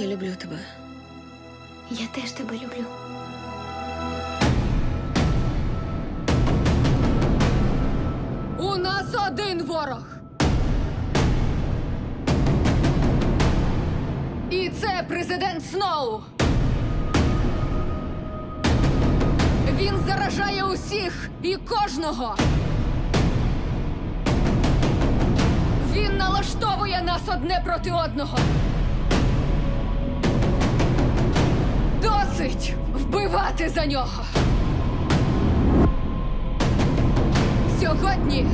люблю тебе. Я теж тебе люблю. У нас один ворог. І це президент Сноу. Він заражає усіх і кожного. Він налаштовує нас одне проти одного. Вбивати за нього. Сьогодні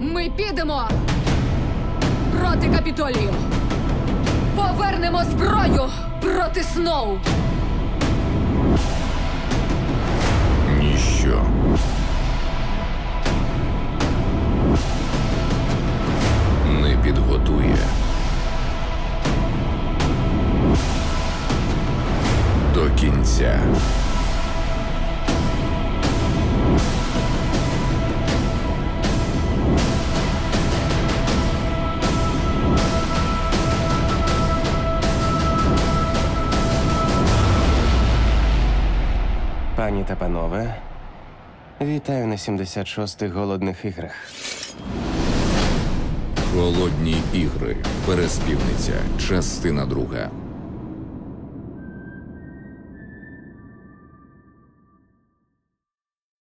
ми підемо проти капітолію. Повернемо зброю проти Сноу. Ніщо. Не підготує. До кінця. Пані та панове, вітаю на 76-х голодних іграх. Голодні ігри. Переспівниця. Частина друга.